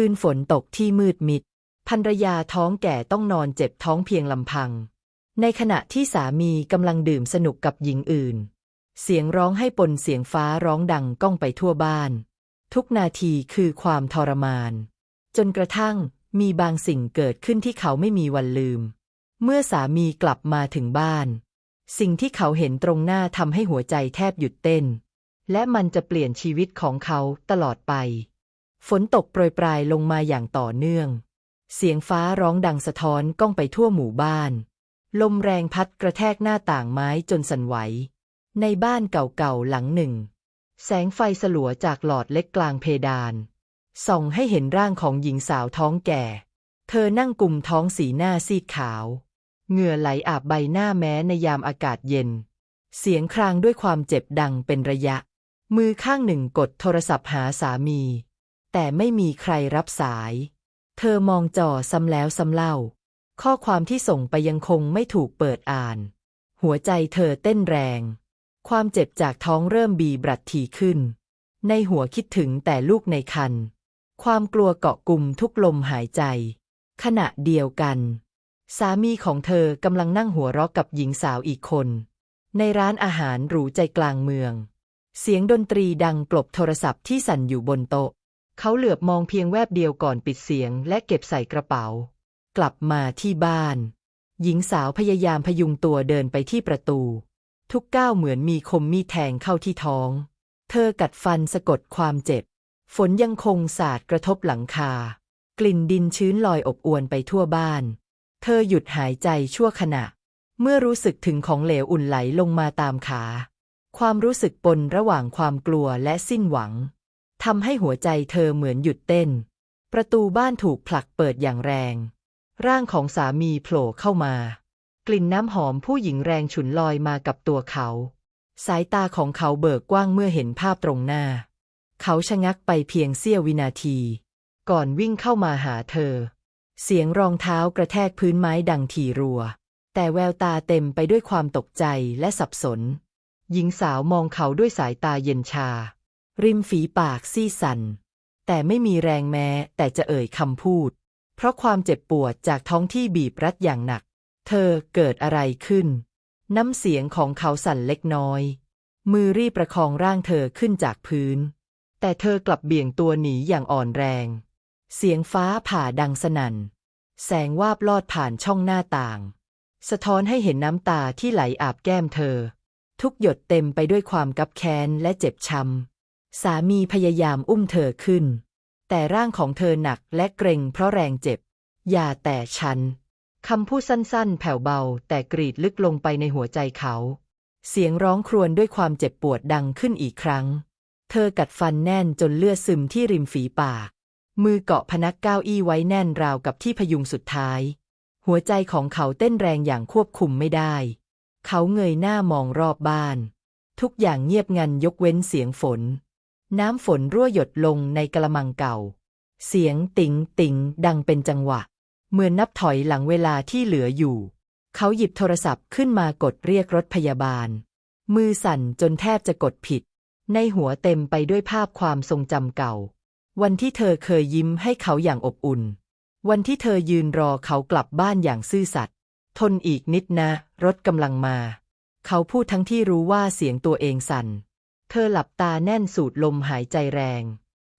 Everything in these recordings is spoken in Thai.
คืนฝนตกที่มืดมิดภรรยาท้องแก่ต้องนอนเจ็บท้องเพียงลำพัง ในขณะที่สามีกำลังดื่มสนุกกับหญิงอื่น เสียงร้องให้ปนเสียงฟ้าร้องดังก้องไปทั่วบ้าน ทุกนาทีคือความทรมาน จนกระทั่งมีบางสิ่งเกิดขึ้นที่เขาไม่มีวันลืม เมื่อสามีกลับมาถึงบ้าน สิ่งที่เขาเห็นตรงหน้าทำให้หัวใจแทบหยุดเต้น และมันจะเปลี่ยนชีวิตของเขาตลอดไป ฝนตกโปรยปลายลงมาอย่างต่อเนื่อง เสียงฟ้าร้องดังสะท้อนก้องไปทั่วหมู่บ้าน ลมแรงพัดกระแทกหน้าต่างไม้จนสั่นไหว ในบ้านเก่าๆหลังหนึ่ง แสงไฟสลัวจากหลอดเล็กกลางเพดาน ส่องให้เห็นร่างของหญิงสาวท้องแก่ เธอนั่งกุมท้องสีหน้าซีดขาว เหงื่อไหลอาบใบหน้าแม้ในยามอากาศเย็น เสียงครางด้วยความเจ็บดังเป็นระยะ มือข้างหนึ่งกดโทรศัพท์หาสามี แต่ไม่มีใครรับสาย เธอมองจอซ้ำแล้วซ้ำเล่า ข้อความที่ส่งไปยังคงไม่ถูกเปิดอ่าน หัวใจเธอเต้นแรง ความเจ็บจากท้องเริ่มบีบรัดถีขึ้น ในหัวคิดถึงแต่ลูกในคัน ความกลัวเกาะกลุ่มทุกลมหายใจ ขณะเดียวกัน สามีของเธอกำลังนั่งหัวเราะกับหญิงสาวอีกคน ในร้านอาหารหรูใจกลางเมืองเสียงดนตรีดังกลบโทรศัพท์ที่สั่นอยู่บนโต๊ะ เขาเหลือบมองเพียงแวบเดียวก่อนปิดเสียง และเก็บใส่กระเป๋า กลับมาที่บ้าน หญิงสาวพยายามพยุงตัวเดินไปที่ประตู ทุกก้าวเหมือนมีคมมีแทงเข้าที่ท้อง เธอกัดฟันสะกดความเจ็บ ฝนยังคงสาดกระทบหลังคา กลิ่นดินชื้นลอยอบอวนไปทั่วบ้าน เธอหยุดหายใจชั่วขณะ เมื่อรู้สึกถึงของเหลวอุ่นไหลลงมาตามขา ความรู้สึกปนระหว่างความกลัวและสิ้นหวัง ทำให้หัวใจเธอเหมือนหยุดเต้น ประตูบ้านถูกผลักเปิดอย่างแรง ร่างของสามีโผล่เข้ามา กลิ่นน้ำหอมผู้หญิงแรงฉุนลอยมากับตัวเขา สายตาของเขาเบิกกว้างเมื่อเห็นภาพตรงหน้า เขาชะงักไปเพียงเสี้ยววินาที ก่อนวิ่งเข้ามาหาเธอ เสียงรองเท้ากระแทกพื้นไม้ดังทีรัว แต่แววตาเต็มไปด้วยความตกใจและสับสน หญิงสาวมองเขาด้วยสายตาเย็นชา ริมฝีปากซีสัน แต่ไม่มีแรงแม้ แต่จะเอ่ยคำพูด เพราะความเจ็บปวดจากท้องที่บีบรัดอย่างหนัก เธอเกิดอะไรขึ้น น้ำเสียงของเขาสั่นเล็กน้อย มือรีบประคองร่างเธอขึ้นจากพื้น แต่เธอกลับเบี่ยงตัวหนีอย่างอ่อนแรง เสียงฟ้าผ่าดังสนั่น แสงวาบลอดผ่านช่องหน้าต่าง สะท้อนให้เห็นน้ำตาที่ไหลอาบแก้มเธอ ทุกหยดเต็มไปด้วยความกับแค้นและเจ็บช้ำ สามีพยายามอุ้มเธอขึ้น แต่ร่างของเธอหนักและเกร็งเพราะแรงเจ็บ อย่าแต่ฉัน คำพูดสั้นๆ แผ่วเบา แต่กรีดลึกลงไปในหัวใจเขา เสียงร้องครวญด้วยความเจ็บปวดดังขึ้นอีกครั้ง เธอกัดฟันแน่นจนเลือดซึมที่ริมฝีปาก มือเกาะพนักเก้าอี้ไว้แน่นราวกับที่พยุงสุดท้าย หัวใจของเขาเต้นแรงอย่างควบคุมไม่ได้ เขาเงยหน้ามองรอบบ้าน ทุกอย่างเงียบงันยกเว้นเสียงฝน น้ำฝนรั่วหยดลงในกระมังเก่า เสียงติ๋งติ๋งดังเป็นจังหวะ เหมือนนับถอยหลังเวลาที่เหลืออยู่ เขาหยิบโทรศัพท์ขึ้นมากดเรียกรถพยาบาล มือสั่นจนแทบจะกดผิด ในหัวเต็มไปด้วยภาพความทรงจำเก่า วันที่เธอเคยยิ้มให้เขาอย่างอบอุ่น วันที่เธอยืนรอเขากลับบ้านอย่างซื่อสัตย์ทนอีกนิดนะ รถกำลังมา เขาพูดทั้งที่รู้ว่าเสียงตัวเองสั่น เธอหลับตาแน่นสูดลมหายใจแรง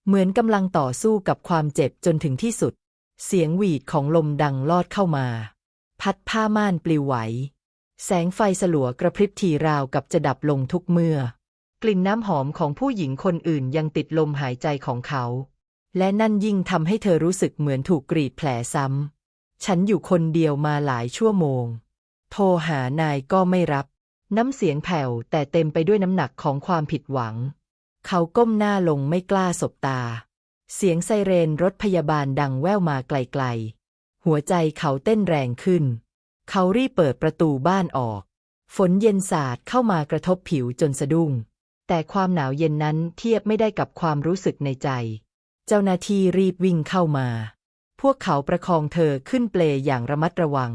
เหมือนกำลังต่อสู้กับความเจ็บจนถึงที่สุด เสียงหวีดของลมดังลอดเข้ามา พัดผ้าม่านปลิวไหว แสงไฟสลัวกระพริบทีราวกับจะดับลงทุกเมื่อ กลิ่นน้ำหอมของผู้หญิงคนอื่นยังติดลมหายใจของเขา และนั่นยิ่งทำให้เธอรู้สึกเหมือนถูกกรีดแผลซ้ำฉันอยู่คนเดียวมาหลายชั่วโมง โทรหานายก็ไม่รับ น้ำเสียงแผ่วแต่เต็มไปด้วยน้ำหนักของความผิดหวัง เขาก้มหน้าลงไม่กล้าสบตา เสียงไซเรนรถพยาบาลดังแว่วมาไกลๆ หัวใจเขาเต้นแรงขึ้น เขารีบเปิดประตูบ้านออก ฝนเย็นสาดเข้ามากระทบผิวจนสะดุ้ง แต่ความหนาวเย็นนั้นเทียบไม่ได้กับความรู้สึกในใจ เจ้าหน้าที่รีบวิ่งเข้ามา พวกเขาประคองเธอขึ้นเปลอย่างระมัดระวัง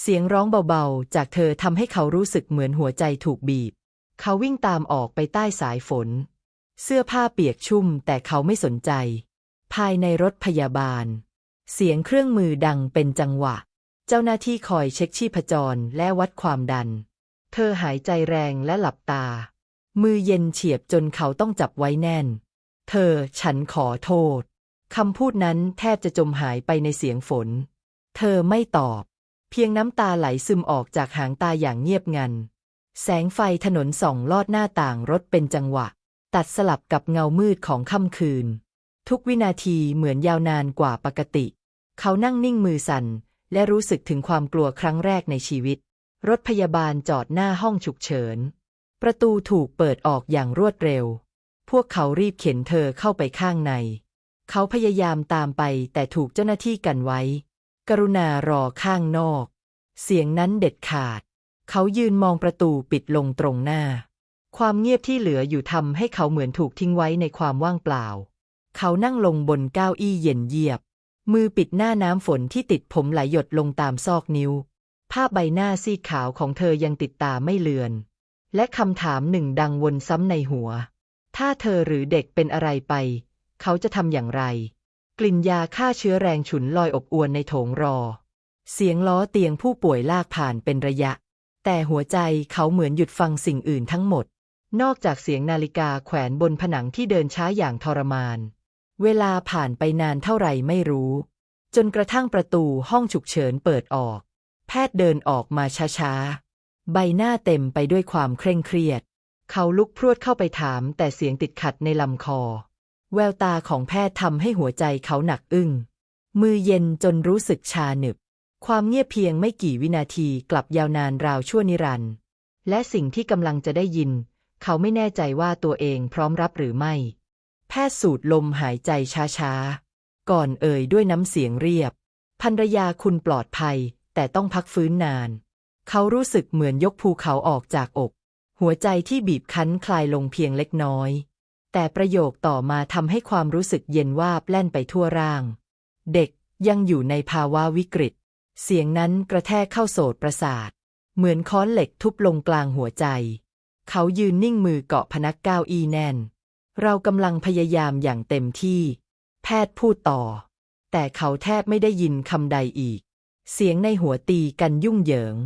เสียงร้องเบาๆ จากเธอทำให้เขารู้สึกเหมือนหัวใจถูกบีบ เขาวิ่งตามออกไปใต้สายฝน เสื้อผ้าเปียกชุ่มแต่เขาไม่สนใจ ภายในรถพยาบาล เสียงเครื่องมือดังเป็นจังหวะ เจ้าหน้าที่คอยเช็คชีพจรและวัดความดัน เธอหายใจแรงและหลับตา มือเย็นเฉียบจนเขาต้องจับไว้แน่น เธอฉันขอโทษคำพูดนั้นแทบจะจมหายไปในเสียงฝน เธอไม่ตอบ เพียงน้ำตาไหลซึมออกจากหางตาอย่างเงียบงัน แสงไฟถนนส่องลอดหน้าต่างรถเป็นจังหวะ ตัดสลับกับเงามืดของค่ำคืน ทุกวินาทีเหมือนยาวนานกว่าปกติ เขานั่งนิ่งมือสั่น และรู้สึกถึงความกลัวครั้งแรกในชีวิต รถพยาบาลจอดหน้าห้องฉุกเฉิน ประตูถูกเปิดออกอย่างรวดเร็ว พวกเขารีบเข็นเธอเข้าไปข้างใน เขาพยายามตามไปแต่ถูกเจ้าหน้าที่กันไว้ กรุณารอข้างนอก เสียงนั้นเด็ดขาด เขายืนมองประตูปิดลงตรงหน้า ความเงียบที่เหลืออยู่ทำให้เขาเหมือนถูกทิ้งไว้ในความว่างเปล่า เขานั่งลงบนเก้าอี้เย็นเยียบ มือปิดหน้าน้ำฝนที่ติดผมไหลหยดลงตามซอกนิ้ว ภาพใบหน้าซีดขาวของเธอยังติดตาไม่เลือน และคำถามหนึ่งดังวนซ้ำในหัว ถ้าเธอหรือเด็กเป็นอะไรไป เขาจะทำอย่างไร กลิ่นยาฆ่าเชื้อแรงฉุนลอยอบอวนในโถงรอ เสียงล้อเตียงผู้ป่วยลากผ่านเป็นระยะ แต่หัวใจเขาเหมือนหยุดฟังสิ่งอื่นทั้งหมด นอกจากเสียงนาฬิกาแขวนบนผนังที่เดินช้าอย่างทรมาน เวลาผ่านไปนานเท่าไหร่ไม่รู้ จนกระทั่งประตูห้องฉุกเฉินเปิดออก แพทย์เดินออกมาช้าๆ ใบหน้าเต็มไปด้วยความเคร่งเครียด เขาลุกพรวดเข้าไปถามแต่เสียงติดขัดในลำคอ แววตาของแพทย์ทำให้หัวใจเขาหนักอึ้ง มือเย็นจนรู้สึกชาหนึบ ความเงียบเพียงไม่กี่วินาทีกลับยาวนานราวชั่วนิรันดร์ และสิ่งที่กำลังจะได้ยิน เขาไม่แน่ใจว่าตัวเองพร้อมรับหรือไม่ แพทย์สูดลมหายใจช้าๆ ก่อนเอ่ยด้วยน้ำเสียงเรียบ ภรรยาคุณปลอดภัย แต่ต้องพักฟื้นนาน เขารู้สึกเหมือนยกภูเขาออกจากอก หัวใจที่บีบคั้นคลายลงเพียงเล็กน้อย แต่ประโยคต่อมาทำให้ความรู้สึกเย็นวาบแล่นไปทั่วร่าง เด็กยังอยู่ในภาวะวิกฤต เสียงนั้นกระแทกเข้าโสดประสาท เหมือนค้อนเหล็กทุบลงกลางหัวใจ เขายืนนิ่งมือเกาะพนักเก้าอี้แน่น เรากำลังพยายามอย่างเต็มที่ แพทย์พูดต่อ แต่เขาแทบไม่ได้ยินคำใดอีก เสียงในหัวตีกันยุ่งเหยิง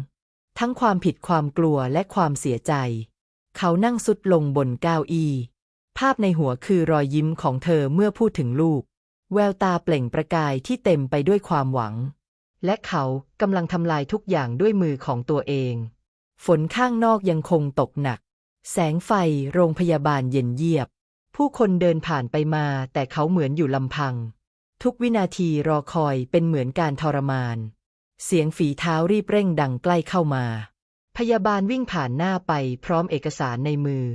ทั้งความผิดความกลัวและความเสียใจ เขานั่งสุดลงบนเก้าอี้ ภาพในหัวคือรอยยิ้มของเธอเมื่อพูดถึงลูก แววตาเปล่งประกายที่เต็มไปด้วยความหวัง และเขากำลังทำลายทุกอย่างด้วยมือของตัวเอง ฝนข้างนอกยังคงตกหนัก แสงไฟโรงพยาบาลเย็นเยียบ ผู้คนเดินผ่านไปมาแต่เขาเหมือนอยู่ลำพัง ทุกวินาทีรอคอยเป็นเหมือนการทรมาน เสียงฝีเท้ารีบเร่งดังใกล้เข้ามา พยาบาลวิ่งผ่านหน้าไปพร้อมเอกสารในมือ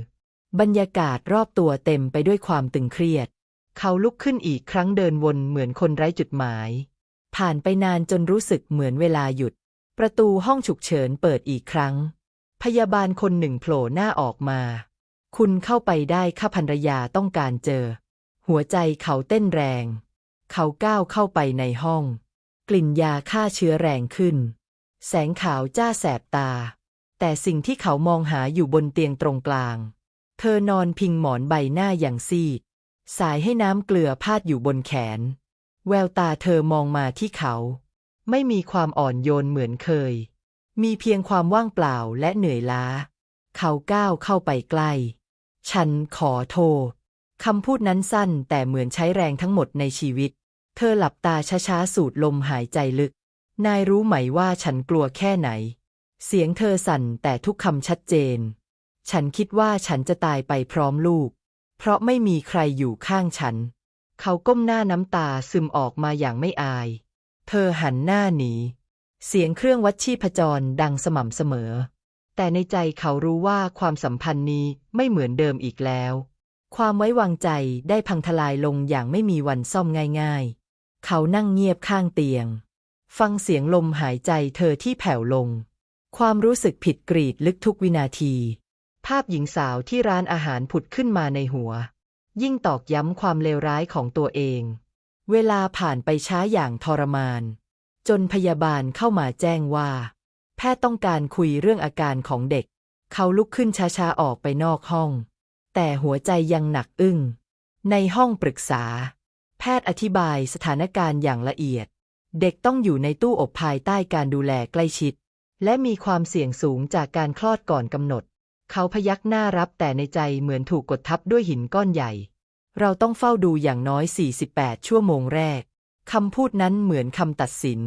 บรรยากาศรอบตัวเต็มไปด้วยความตึงเครียด เขาลุกขึ้นอีกครั้งเดินวนเหมือนคนไร้จุดหมาย ผ่านไปนานจนรู้สึกเหมือนเวลาหยุด ประตูห้องฉุกเฉินเปิดอีกครั้ง พยาบาลคนหนึ่งโผล่หน้าออกมา คุณเข้าไปได้ข้าภรรยาต้องการเจอ หัวใจเขาเต้นแรง เขาก้าวเข้าไปในห้อง กลิ่นยาฆ่าเชื้อแรงขึ้น แสงขาวจ้าแสบตา แต่สิ่งที่เขามองหาอยู่บนเตียงตรงกลาง เธอนอนพิงหมอนใบหน้าอย่างซีด สายให้น้ำเกลือพาดอยู่บนแขน แววตาเธอมองมาที่เขา ไม่มีความอ่อนโยนเหมือนเคย มีเพียงความว่างเปล่าและเหนื่อยล้า เขาก้าวเข้าไปใกล้ ฉันขอโทษคำพูดนั้นสั้นแต่เหมือนใช้แรงทั้งหมดในชีวิต เธอหลับตาช้าๆสูดลมหายใจลึก นายรู้ไหมว่าฉันกลัวแค่ไหน เสียงเธอสั่นแต่ทุกคำชัดเจน ฉันคิดว่าฉันจะตายไปพร้อมลูก เพราะไม่มีใครอยู่ข้างฉัน เขาก้มหน้าน้ำตาซึมออกมาอย่างไม่อาย เธอหันหน้าหนี เสียงเครื่องวัดชีพจรดังสม่ำเสมอ แต่ในใจเขารู้ว่าความสัมพันธ์นี้ไม่เหมือนเดิมอีกแล้ว ความไว้วางใจได้พังทลายลงอย่างไม่มีวันซ่อมง่าย ๆ เขานั่งเงียบข้างเตียง ฟังเสียงลมหายใจเธอที่แผ่วลง ความรู้สึกผิดกรีดลึกทุกวินาที ภาพหญิงสาวที่ร้านอาหารผุดขึ้นมาในหัว ยิ่งตอกย้ำความเลวร้ายของตัวเอง เวลาผ่านไปช้าอย่างทรมาน จนพยาบาลเข้ามาแจ้งว่า แพทย์ต้องการคุยเรื่องอาการของเด็ก เขาลุกขึ้นช้าๆออกไปนอกห้อง แต่หัวใจยังหนักอึ้ง ในห้องปรึกษา แพทย์อธิบายสถานการณ์อย่างละเอียด เด็กต้องอยู่ในตู้อบภายใต้การดูแลใกล้ชิด และมีความเสี่ยงสูงจากการคลอดก่อนกำหนด เขาพยักหน้ารับแต่ในใจเหมือนถูกกดทับด้วยหินก้อนใหญ่ เราต้องเฝ้าดูอย่างน้อย 48 ชั่วโมงแรก คำพูดนั้นเหมือนคำตัดสิน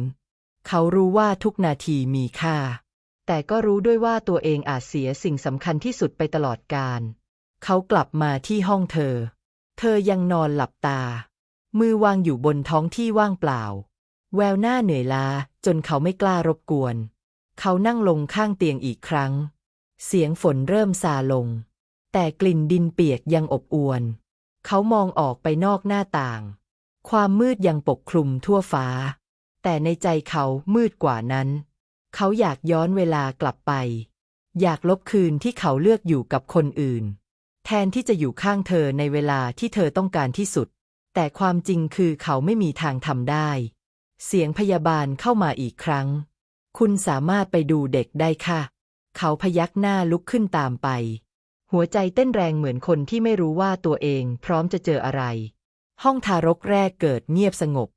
เขารู้ว่าทุกนาทีมีค่า แต่ก็รู้ด้วยว่าตัวเองอาจเสียสิ่งสำคัญที่สุดไปตลอดกาลเขากลับมาที่ห้องเธอ เธอยังนอนหลับตา มือวางอยู่บนท้องที่ว่างเปล่า แววหน้าเหนื่อยล้าจนเขาไม่กล้ารบกวน เขานั่งลงข้างเตียงอีกครั้ง เสียงฝนเริ่มซาลง แต่กลิ่นดินเปียกยังอบอวน เขามองออกไปนอกหน้าต่าง ความมืดยังปกคลุมทั่วฟ้า แต่ในใจเขามืดกว่านั้น เขาอยากย้อนเวลากลับไป อยากลบคืนที่เขาเลือกอยู่กับคนอื่น แทนที่จะอยู่ข้างเธอในเวลาที่เธอต้องการที่สุด แต่ความจริงคือเขาไม่มีทางทำได้ เสียงพยาบาลเข้ามาอีกครั้ง คุณสามารถไปดูเด็กได้ค่ะ เขาพยักหน้าลุกขึ้นตามไป หัวใจเต้นแรงเหมือนคนที่ไม่รู้ว่าตัวเองพร้อมจะเจออะไร ห้องทารกแรกเกิดเงียบสงบ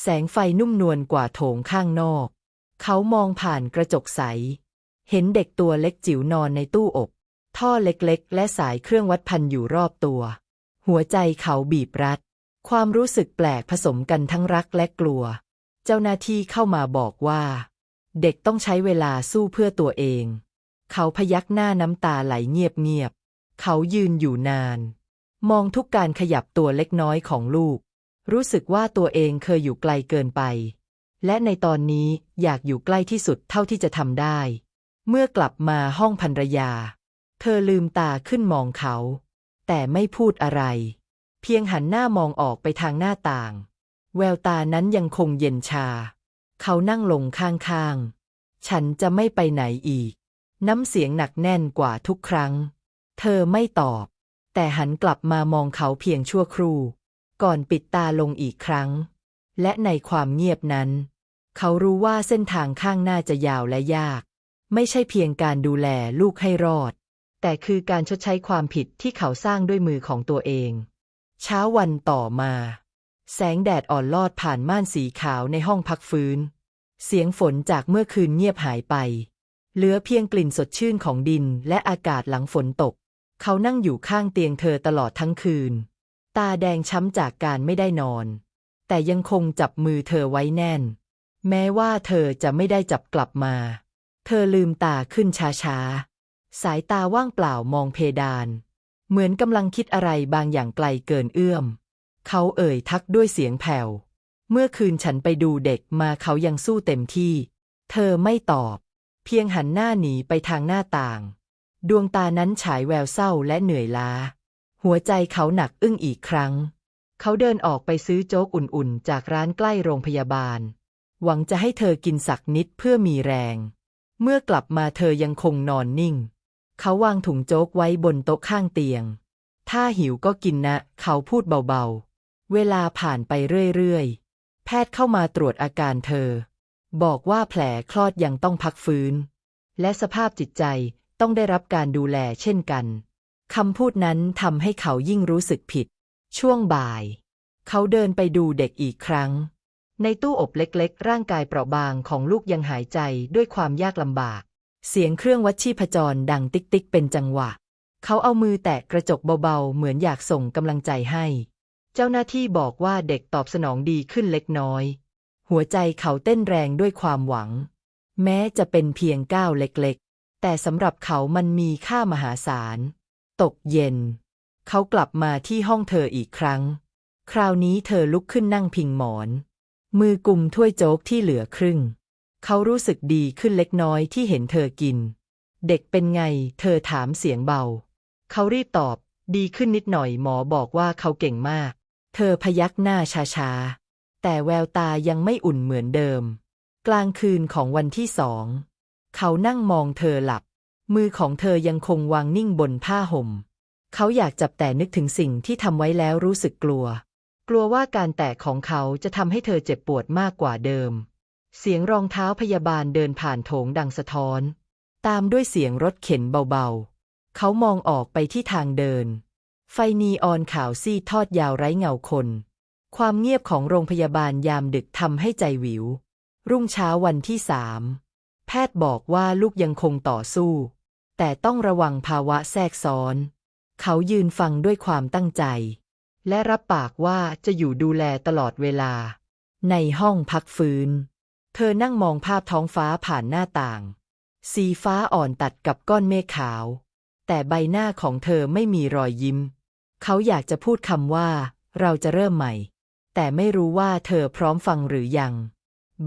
แสงไฟนุ่มนวลกว่าโถงข้างนอก เขามองผ่านกระจกใส เห็นเด็กตัวเล็กจิ๋วนอนในตู้อบ ท่อเล็กๆ และสายเครื่องวัดพันอยู่รอบตัว หัวใจเขาบีบรัด ความรู้สึกแปลกผสมกันทั้งรักและกลัว เจ้าหน้าที่เข้ามาบอกว่า เด็กต้องใช้เวลาสู้เพื่อตัวเอง เขาพยักหน้าน้ำตาไหลเงียบๆ เขายืนอยู่นาน มองทุกการขยับตัวเล็กน้อยของลูก รู้สึกว่าตัวเองเคยอยู่ไกลเกินไป และในตอนนี้อยากอยู่ใกล้ที่สุดเท่าที่จะทำได้ เมื่อกลับมาห้องภรรยา เธอลืมตาขึ้นมองเขา แต่ไม่พูดอะไร เพียงหันหน้ามองออกไปทางหน้าต่าง แววตานั้นยังคงเย็นชา เขานั่งลงข้างๆ ฉันจะไม่ไปไหนอีก น้ำเสียงหนักแน่นกว่าทุกครั้ง เธอไม่ตอบ แต่หันกลับมามองเขาเพียงชั่วครู่ ก่อนปิดตาลงอีกครั้ง และในความเงียบนั้น เขารู้ว่าเส้นทางข้างหน้าจะยาวและยาก ไม่ใช่เพียงการดูแลลูกให้รอด แต่คือการชดใช้ความผิดที่เขาสร้างด้วยมือของตัวเอง เช้าวันต่อมา แสงแดดอ่อนลอดผ่านม่านสีขาวในห้องพักฟื้น เสียงฝนจากเมื่อคืนเงียบหายไป เหลือเพียงกลิ่นสดชื่นของดินและอากาศหลังฝนตก เขานั่งอยู่ข้างเตียงเธอตลอดทั้งคืน ตาแดงช้ำจากการไม่ได้นอน แต่ยังคงจับมือเธอไว้แน่น แม้ว่าเธอจะไม่ได้จับกลับมา เธอลืมตาขึ้นช้าๆ สายตาว่างเปล่ามองเพดาน เหมือนกำลังคิดอะไรบางอย่างไกลเกินเอื้อม เขาเอ่ยทักด้วยเสียงแผ่ว เมื่อคืนฉันไปดูเด็กมาเขายังสู้เต็มที่ เธอไม่ตอบ เพียงหันหน้าหนีไปทางหน้าต่าง ดวงตานั้นฉายแววเศร้าและเหนื่อยล้า หัวใจเขาหนักอึ้งอีกครั้ง เขาเดินออกไปซื้อโจ๊กอุ่นๆ จากร้านใกล้โรงพยาบาล หวังจะให้เธอกินสักนิดเพื่อมีแรง เมื่อกลับมาเธอยังคงนอนนิ่ง เขาวางถุงโจ๊กไว้บนโต๊ะข้างเตียง ถ้าหิวก็กินนะ เขาพูดเบาๆ เวลาผ่านไปเรื่อยๆ แพทย์เข้ามาตรวจอาการเธอ บอกว่าแผลคลอดยังต้องพักฟื้น และสภาพจิตใจต้องได้รับการดูแลเช่นกันคำพูดนั้นทำให้เขายิ่งรู้สึกผิด ช่วงบ่าย เขาเดินไปดูเด็กอีกครั้ง ในตู้อบเล็กๆ ร่างกายเปราะบางของลูกยังหายใจด้วยความยากลำบาก เสียงเครื่องวัดชีพจรดังติ๊กๆเป็นจังหวะ เขาเอามือแตะกระจกเบาๆ เหมือนอยากส่งกำลังใจให้ เจ้าหน้าที่บอกว่าเด็กตอบสนองดีขึ้นเล็กน้อย หัวใจเขาเต้นแรงด้วยความหวัง แม้จะเป็นเพียงก้าวเล็กๆ แต่สำหรับเขามันมีค่ามหาศาล ตกเย็น เขากลับมาที่ห้องเธออีกครั้ง คราวนี้เธอลุกขึ้นนั่งพิงหมอน มือกุมถ้วยโจ๊กที่เหลือครึ่ง เขารู้สึกดีขึ้นเล็กน้อยที่เห็นเธอกิน เด็กเป็นไง เธอถามเสียงเบา เขารีบตอบ ดีขึ้นนิดหน่อยหมอบอกว่าเขาเก่งมาก เธอพยักหน้าช้าๆ แต่แววตายังไม่อุ่นเหมือนเดิม กลางคืนของวันที่สอง เขานั่งมองเธอหลับ มือของเธอยังคงวางนิ่งบนผ้าห่ม เขาอยากจับแต่นึกถึงสิ่งที่ทำไว้แล้วรู้สึกกลัว กลัวว่าการแตะของเขาจะทำให้เธอเจ็บปวดมากกว่าเดิม เสียงรองเท้าพยาบาลเดินผ่านโถงดังสะท้อน ตามด้วยเสียงรถเข็นเบาๆ เขามองออกไปที่ทางเดิน ไฟนีออนขาวซีดทอดยาวไร้เงาคน ความเงียบของโรงพยาบาลยามดึกทำให้ใจหวิว รุ่งเช้าวันที่สามแพทย์บอกว่าลูกยังคงต่อสู้ แต่ต้องระวังภาวะแทรกซ้อน เขายืนฟังด้วยความตั้งใจ และรับปากว่าจะอยู่ดูแลตลอดเวลา ในห้องพักฟื้น เธอนั่งมองภาพท้องฟ้าผ่านหน้าต่าง สีฟ้าอ่อนตัดกับก้อนเมฆขาว แต่ใบหน้าของเธอไม่มีรอยยิ้ม เขาอยากจะพูดคำว่า เราจะเริ่มใหม่ แต่ไม่รู้ว่าเธอพร้อมฟังหรือยัง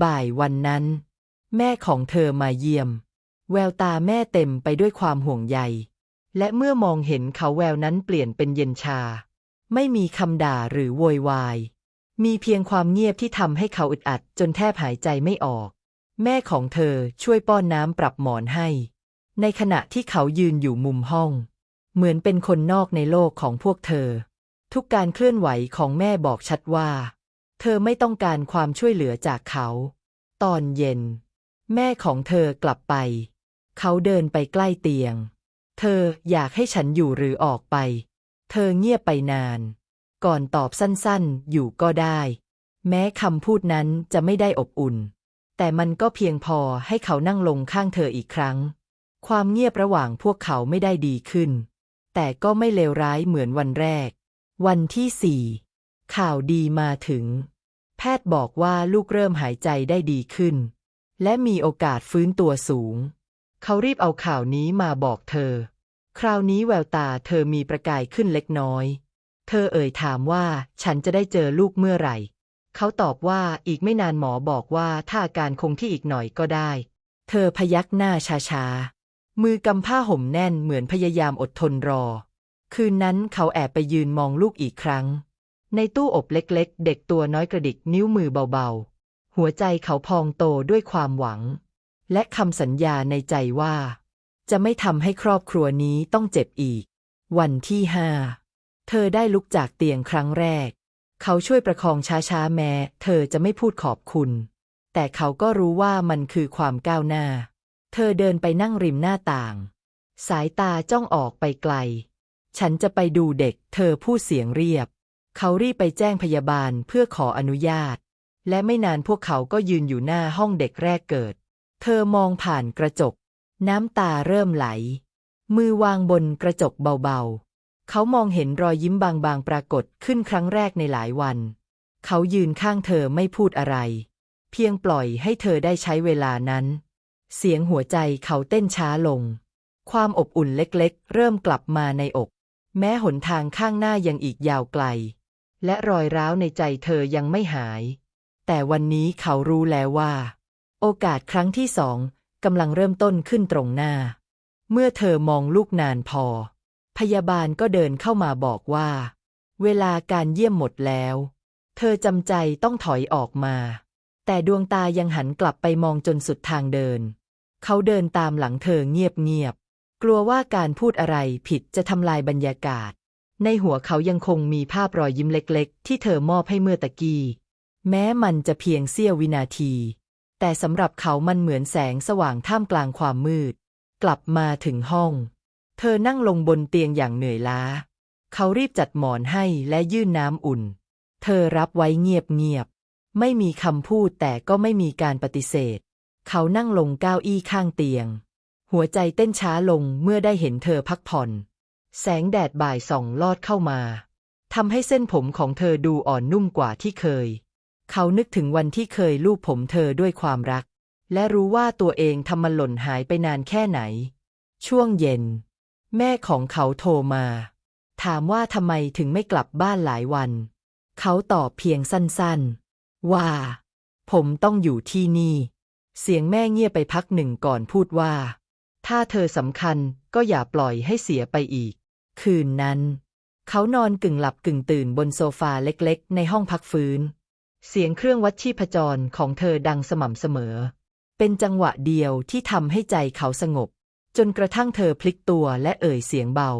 บ่ายวันนั้น แม่ของเธอมาเยี่ยม แววตาแม่เต็มไปด้วยความห่วงใย และเมื่อมองเห็นเขาแววนั้นเปลี่ยนเป็นเย็นชา ไม่มีคำด่าหรือโวยวาย มีเพียงความเงียบที่ทำให้เขาอึดอัดจนแทบหายใจไม่ออก แม่ของเธอช่วยป้อนน้ำปรับหมอนให้ ในขณะที่เขายืนอยู่มุมห้อง เหมือนเป็นคนนอกในโลกของพวกเธอ ทุกการเคลื่อนไหวของแม่บอกชัดว่า เธอไม่ต้องการความช่วยเหลือจากเขา ตอนเย็น แม่ของเธอกลับไป เขาเดินไปใกล้เตียง เธออยากให้ฉันอยู่หรือออกไป เธอเงียบไปนาน ก่อนตอบสั้นๆ อยู่ก็ได้ แม้คำพูดนั้นจะไม่ได้อบอุ่น แต่มันก็เพียงพอให้เขานั่งลงข้างเธออีกครั้ง ความเงียบระหว่างพวกเขาไม่ได้ดีขึ้น แต่ก็ไม่เลวร้ายเหมือนวันแรก วันที่สี่ข่าวดีมาถึง แพทย์บอกว่าลูกเริ่มหายใจได้ดีขึ้น และมีโอกาสฟื้นตัวสูง เขารีบเอาข่าวนี้มาบอกเธอ คราวนี้แววตาเธอมีประกายขึ้นเล็กน้อย เธอเอ่ยถามว่าฉันจะได้เจอลูกเมื่อไหร่ เขาตอบว่าอีกไม่นานหมอบอกว่าถ้าอาการคงที่อีกหน่อยก็ได้ เธอพยักหน้าช้าๆมือกำผ้าห่มแน่นเหมือนพยายามอดทนรอ คืนนั้นเขาแอบไปยืนมองลูกอีกครั้ง ในตู้อบเล็กๆ เด็กตัวน้อยกระดิกนิ้วมือเบาๆ หัวใจเขาพองโตด้วยความหวัง และคำสัญญาในใจว่า จะไม่ทำให้ครอบครัวนี้ต้องเจ็บอีก วันที่ห้าเธอได้ลุกจากเตียงครั้งแรก เขาช่วยประคองช้าๆแม้เธอจะไม่พูดขอบคุณ แต่เขาก็รู้ว่ามันคือความก้าวหน้า เธอเดินไปนั่งริมหน้าต่าง สายตาจ้องออกไปไกล ฉันจะไปดูเด็ก เธอพูดเสียงเรียบ เขารีบไปแจ้งพยาบาลเพื่อขออนุญาต และไม่นานพวกเขาก็ยืนอยู่หน้าห้องเด็กแรกเกิด เธอมองผ่านกระจก น้ำตาเริ่มไหล มือวางบนกระจกเบาๆ เขามองเห็นรอยยิ้มบางๆ ปรากฏขึ้นครั้งแรกในหลายวัน เขายืนข้างเธอไม่พูดอะไร เพียงปล่อยให้เธอได้ใช้เวลานั้น เสียงหัวใจเขาเต้นช้าลง ความอบอุ่นเล็กๆ เริ่มกลับมาในอก แม้หนทางข้างหน้ายังอีกยาวไกล และรอยร้าวในใจเธอยังไม่หาย แต่วันนี้เขารู้แล้วว่า โอกาสครั้งที่สองกำลังเริ่มต้นขึ้นตรงหน้า เมื่อเธอมองลูกนานพอ พยาบาลก็เดินเข้ามาบอกว่า เวลาการเยี่ยมหมดแล้ว เธอจำใจต้องถอยออกมา แต่ดวงตายังหันกลับไปมองจนสุดทางเดิน เขาเดินตามหลังเธอเงียบ กลัวว่าการพูดอะไรผิดจะทำลายบรรยากาศ ในหัวเขายังคงมีภาพรอยยิ้มเล็กๆ ที่เธอมอบให้เมื่อตะกี้ แม้มันจะเพียงเสี้ยววินาที แต่สำหรับเขามันเหมือนแสงสว่างท่ามกลางความมืด กลับมาถึงห้อง เธอนั่งลงบนเตียงอย่างเหนื่อยล้า เขารีบจัดหมอนให้และยื่นน้ำอุ่น เธอรับไว้เงียบๆ ไม่มีคำพูดแต่ก็ไม่มีการปฏิเสธ เขานั่งลงเก้าอี้ข้างเตียง หัวใจเต้นช้าลงเมื่อได้เห็นเธอพักผ่อน แสงแดดบ่ายส่องลอดเข้ามาทำให้เส้นผมของเธอดูอ่อนนุ่มกว่าที่เคย เขานึกถึงวันที่เคยลูบผมเธอด้วยความรัก และรู้ว่าตัวเองทำมันหล่นหายไปนานแค่ไหน ช่วงเย็น แม่ของเขาโทรมา ถามว่าทำไมถึงไม่กลับบ้านหลายวัน เขาตอบเพียงสั้นๆ ว่า ผมต้องอยู่ที่นี่ เสียงแม่เงียบไปพักหนึ่งก่อนพูดว่า ถ้าเธอสำคัญก็อย่าปล่อยให้เสียไปอีก คืนนั้น เขานอนกึ่งหลับกึ่งตื่นบนโซฟาเล็กๆ ในห้องพักฟื้น เสียงเครื่องวัดชีพจรของเธอดังสม่ำเสมอ เป็นจังหวะเดียวที่ทำให้ใจเขาสงบ จนกระทั่งเธอพลิกตัวและเอ่ยเสียงเบา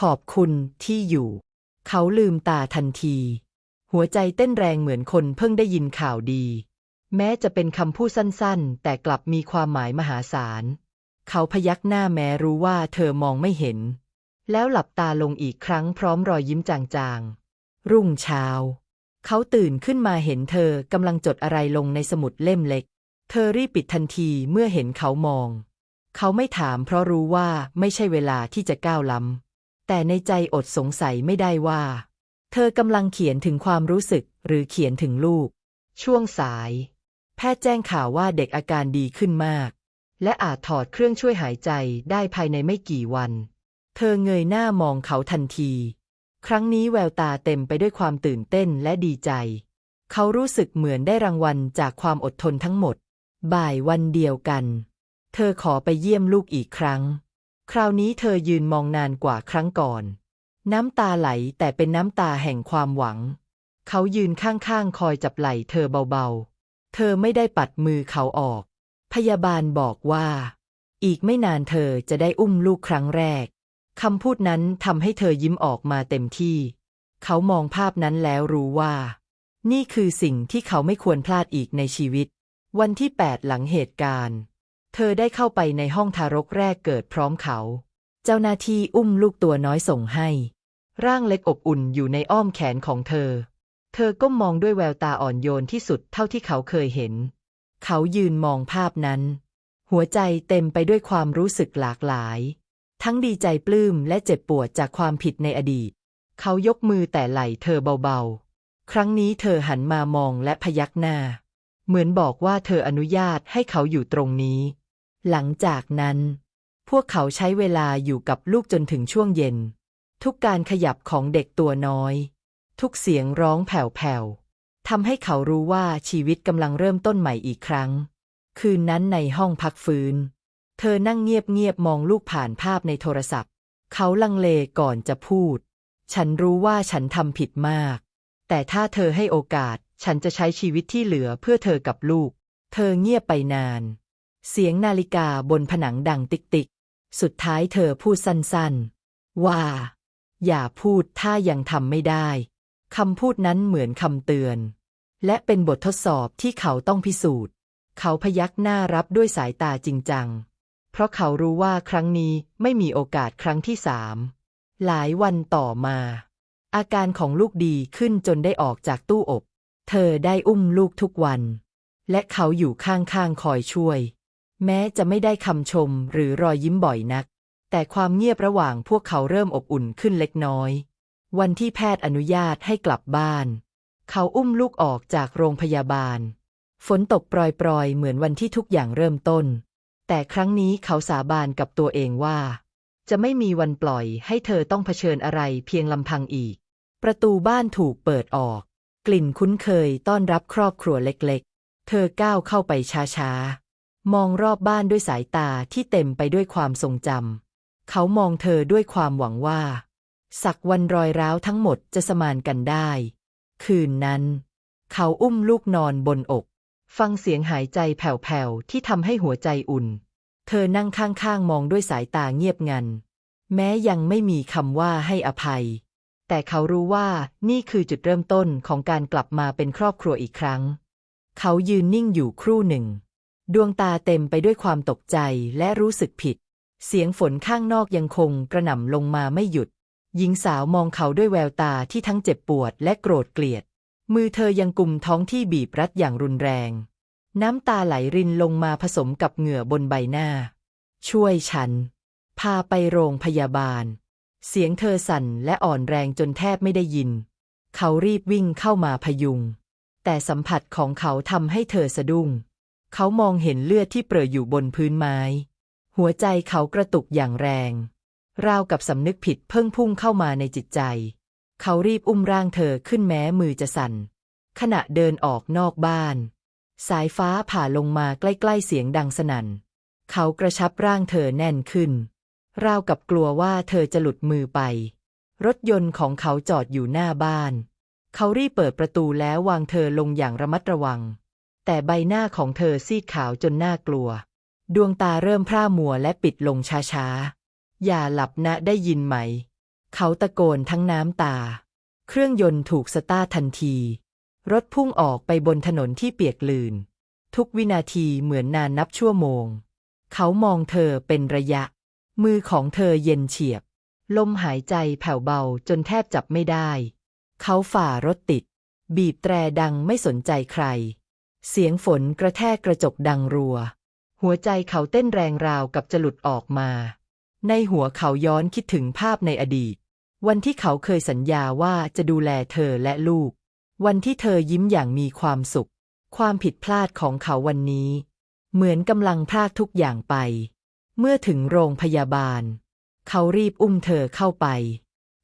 ขอบคุณที่อยู่ เขาลืมตาทันที หัวใจเต้นแรงเหมือนคนเพิ่งได้ยินข่าวดี แม้จะเป็นคำพูดสั้นๆ แต่กลับมีความหมายมหาศาล เขาพยักหน้าแม้รู้ว่าเธอมองไม่เห็น แล้วหลับตาลงอีกครั้งพร้อมรอยยิ้มจางๆ รุ่งเช้า เขาตื่นขึ้นมาเห็นเธอกำลังจดอะไรลงในสมุดเล่มเล็ก เธอรีบปิดทันทีเมื่อเห็นเขามอง เขาไม่ถามเพราะรู้ว่าไม่ใช่เวลาที่จะก้าวล้ำ แต่ในใจอดสงสัยไม่ได้ว่า เธอกำลังเขียนถึงความรู้สึกหรือเขียนถึงลูก ช่วงสาย แพทย์แจ้งข่าวว่าเด็กอาการดีขึ้นมาก และอาจถอดเครื่องช่วยหายใจได้ภายในไม่กี่วัน เธอเงยหน้ามองเขาทันที ครั้งนี้แววตาเต็มไปด้วยความตื่นเต้นและดีใจ เขารู้สึกเหมือนได้รางวัลจากความอดทนทั้งหมด บ่ายวันเดียวกัน เธอขอไปเยี่ยมลูกอีกครั้ง คราวนี้เธอยืนมองนานกว่าครั้งก่อน น้ำตาไหลแต่เป็นน้ำตาแห่งความหวัง เขายืนข้างๆคอยจับไหล่เธอเบาๆ เธอไม่ได้ปัดมือเขาออก พยาบาลบอกว่า อีกไม่นานเธอจะได้อุ้มลูกครั้งแรกคำพูดนั้นทำให้เธอยิ้มออกมาเต็มที่ เขามองภาพนั้นแล้วรู้ว่า นี่คือสิ่งที่เขาไม่ควรพลาดอีกในชีวิต วันที่แปดหลังเหตุการณ์ เธอได้เข้าไปในห้องทารกแรกเกิดพร้อมเขา เจ้าหน้าที่อุ้มลูกตัวน้อยส่งให้ ร่างเล็กอบอุ่นอยู่ในอ้อมแขนของเธอ เธอก็มองด้วยแววตาอ่อนโยนที่สุดเท่าที่เขาเคยเห็น เขายืนมองภาพนั้น หัวใจเต็มไปด้วยความรู้สึกหลากหลาย ทั้งดีใจปลื้มและเจ็บปวดจากความผิดในอดีต เขายกมือแต่ไหล่เธอเบาๆ ครั้งนี้เธอหันมามองและพยักหน้า เหมือนบอกว่าเธออนุญาตให้เขาอยู่ตรงนี้ หลังจากนั้น พวกเขาใช้เวลาอยู่กับลูกจนถึงช่วงเย็น ทุกการขยับของเด็กตัวน้อย ทุกเสียงร้องแผ่วๆ ทำให้เขารู้ว่าชีวิตกำลังเริ่มต้นใหม่อีกครั้ง คืนนั้นในห้องพักฟื้น เธอนั่งเงียบๆมองลูกผ่านภาพในโทรศัพท์ เขาลังเลก่อนจะพูด ฉันรู้ว่าฉันทำผิดมาก แต่ถ้าเธอให้โอกาส ฉันจะใช้ชีวิตที่เหลือเพื่อเธอกับลูก เธอเงียบไปนาน เสียงนาฬิกาบนผนังดังติ๊กๆสุดท้ายเธอพูดสั้นๆ ว่า อย่าพูดถ้ายังทำไม่ได้คำพูดนั้นเหมือนคำเตือน และเป็นบททดสอบที่เขาต้องพิสูจน์ เขาพยักหน้ารับด้วยสายตาจริงจัง เพราะเขารู้ว่าครั้งนี้ไม่มีโอกาสครั้งที่สามหลายวันต่อมา อาการของลูกดีขึ้นจนได้ออกจากตู้อบ เธอได้อุ้มลูกทุกวัน และเขาอยู่ข้างๆคอยช่วย แม้จะไม่ได้คำชมหรือรอยยิ้มบ่อยนัก แต่ความเงียบระหว่างพวกเขาเริ่มอบอุ่นขึ้นเล็กน้อย วันที่แพทย์อนุญาตให้กลับบ้าน เขาอุ้มลูกออกจากโรงพยาบาล ฝนตกปรอยๆ เหมือนวันที่ทุกอย่างเริ่มต้น แต่ครั้งนี้เขาสาบานกับตัวเองว่า จะไม่มีวันปล่อยให้เธอต้องเผชิญอะไรเพียงลำพังอีก ประตูบ้านถูกเปิดออก กลิ่นคุ้นเคยต้อนรับครอบครัวเล็กๆ เธอก้าวเข้าไปช้าๆ มองรอบบ้านด้วยสายตาที่เต็มไปด้วยความทรงจำ เขามองเธอด้วยความหวังว่า สักวันรอยร้าวทั้งหมดจะสมานกันได้ คืนนั้น เขาอุ้มลูกนอนบนอก ฟังเสียงหายใจแผ่วๆที่ทำให้หัวใจอุ่น เธอนั่งข้างๆ มองด้วยสายตาเงียบงัน แม้ยังไม่มีคำว่าให้อภัย แต่เขารู้ว่านี่คือจุดเริ่มต้นของการกลับมาเป็นครอบครัวอีกครั้ง เขายืนนิ่งอยู่ครู่หนึ่ง ดวงตาเต็มไปด้วยความตกใจและรู้สึกผิด เสียงฝนข้างนอกยังคงกระหน่ำลงมาไม่หยุด หญิงสาวมองเขาด้วยแววตาที่ทั้งเจ็บปวดและโกรธเกลียด มือเธอยังกุมท้องที่บีบรัดอย่างรุนแรง น้ำตาไหลรินลงมาผสมกับเหงื่อบนใบหน้า ช่วยฉัน พาไปโรงพยาบาล เสียงเธอสั่นและอ่อนแรงจนแทบไม่ได้ยิน เขารีบวิ่งเข้ามาพยุง แต่สัมผัสของเขาทำให้เธอสะดุ้ง เขามองเห็นเลือดที่เปรอะอยู่บนพื้นไม้ หัวใจเขากระตุกอย่างแรง ราวกับสำนึกผิดเพิ่งพุ่งเข้ามาในจิตใจ เขารีบอุ้มร่างเธอขึ้นแม้มือจะสั่น ขณะเดินออกนอกบ้าน สายฟ้าผ่าลงมาใกล้ๆเสียงดังสนั่น เขากระชับร่างเธอแน่นขึ้น ราวกับกลัวว่าเธอจะหลุดมือไป รถยนต์ของเขาจอดอยู่หน้าบ้าน เขารีบเปิดประตูแล้ววางเธอลงอย่างระมัดระวัง แต่ใบหน้าของเธอซีดขาวจนน่ากลัว ดวงตาเริ่มพร่ามัวและปิดลงช้าๆ อย่าหลับนะได้ยินไหม เขาตะโกนทั้งน้ำตา เครื่องยนต์ถูกสตาร์ททันที รถพุ่งออกไปบนถนนที่เปียกลื่นทุกวินาทีเหมือนนานนับชั่วโมง เขามองเธอเป็นระยะ มือของเธอเย็นเฉียบ ลมหายใจแผ่วเบาจนแทบจับไม่ได้ เขาฝ่ารถติด บีบแตรดังไม่สนใจใคร เสียงฝนกระแทกกระจกดังรัว หัวใจเขาเต้นแรงราวกับจะหลุดออกมา ในหัวเขาย้อนคิดถึงภาพในอดีต วันที่เขาเคยสัญญาว่าจะดูแลเธอและลูก วันที่เธอยิ้มอย่างมีความสุข ความผิดพลาดของเขาวันนี้ เหมือนกำลังพรากทุกอย่างไป เมื่อถึงโรงพยาบาล เขารีบอุ้มเธอเข้าไป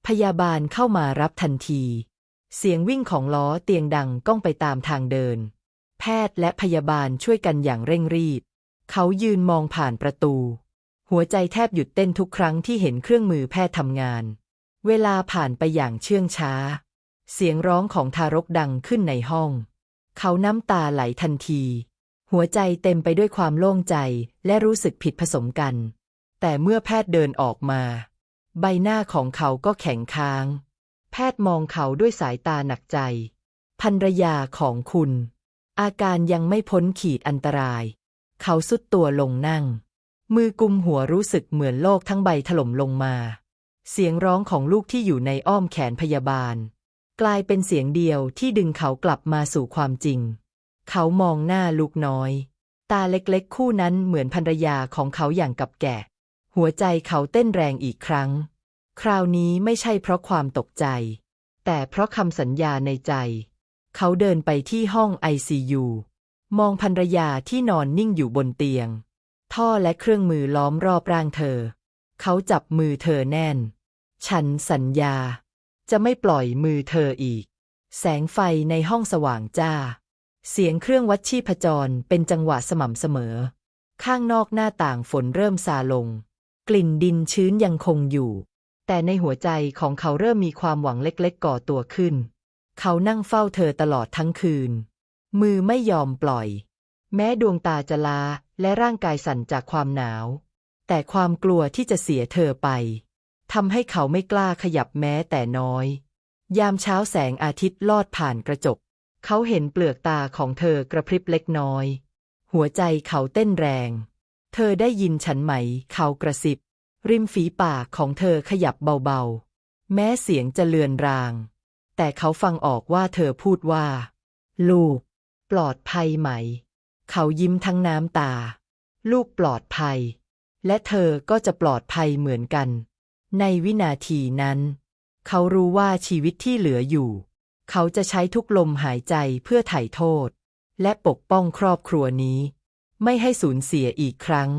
พยาบาลเข้ามารับทันที เสียงวิ่งของล้อเตียงดังก้องไปตามทางเดิน แพทย์และพยาบาลช่วยกันอย่างเร่งรีบ เขายืนมองผ่านประตู หัวใจแทบหยุดเต้นทุกครั้งที่เห็นเครื่องมือแพทย์ทำงาน เวลาผ่านไปอย่างเชื่องช้า เสียงร้องของทารกดังขึ้นในห้อง เขาน้ำตาไหลทันที หัวใจเต็มไปด้วยความโล่งใจและรู้สึกผิดผสมกัน แต่เมื่อแพทย์เดินออกมา ใบหน้าของเขาก็แข็งค้าง แพทย์มองเขาด้วยสายตาหนักใจภรรยาของคุณ อาการยังไม่พ้นขีดอันตราย เขาสุดตัวลงนั่ง มือกุมหัวรู้สึกเหมือนโลกทั้งใบถล่มลงมา เสียงร้องของลูกที่อยู่ในอ้อมแขนพยาบาล กลายเป็นเสียงเดียวที่ดึงเขากลับมาสู่ความจริง เขามองหน้าลูกน้อย ตาเล็กๆ คู่นั้นเหมือนภรรยาของเขาอย่างกับแก่ หัวใจเขาเต้นแรงอีกครั้ง คราวนี้ไม่ใช่เพราะความตกใจ แต่เพราะคำสัญญาในใจ เขาเดินไปที่ห้องไอซียูมองภรรยาที่นอนนิ่งอยู่บนเตียง ท่อและเครื่องมือล้อมรอบร่างเธอ เขาจับมือเธอแน่น ฉันสัญญา จะไม่ปล่อยมือเธออีก แสงไฟในห้องสว่างจ้า เสียงเครื่องวัดชีพจรเป็นจังหวะสม่ำเสมอ ข้างนอกหน้าต่างฝนเริ่มซาลง กลิ่นดินชื้นยังคงอยู่ แต่ในหัวใจของเขาเริ่มมีความหวังเล็กๆก่อตัวขึ้น เขานั่งเฝ้าเธอตลอดทั้งคืน มือไม่ยอมปล่อย แม้ดวงตาจะลา และร่างกายสั่นจากความหนาว แต่ความกลัวที่จะเสียเธอไปทำให้เขาไม่กล้าขยับแม้แต่น้อย ยามเช้าแสงอาทิตย์ลอดผ่านกระจก เขาเห็นเปลือกตาของเธอกระพริบเล็กน้อย หัวใจเขาเต้นแรง เธอได้ยินฉันไหม เขากระซิบ ริมฝีปากของเธอขยับเบาๆ แม้เสียงจะเลือนราง แต่เขาฟังออกว่าเธอพูดว่า ลูก ปลอดภัยไหม เขายิ้มทั้งน้ำตา ลูกปลอดภัย และเธอก็จะปลอดภัยเหมือนกัน ในวินาทีนั้น เขารู้ว่าชีวิตที่เหลืออยู่ เขาจะใช้ทุกลมหายใจเพื่อไถ่โทษ และปกป้องครอบครัวนี้ ไม่ให้สูญเสียอีกครั้ง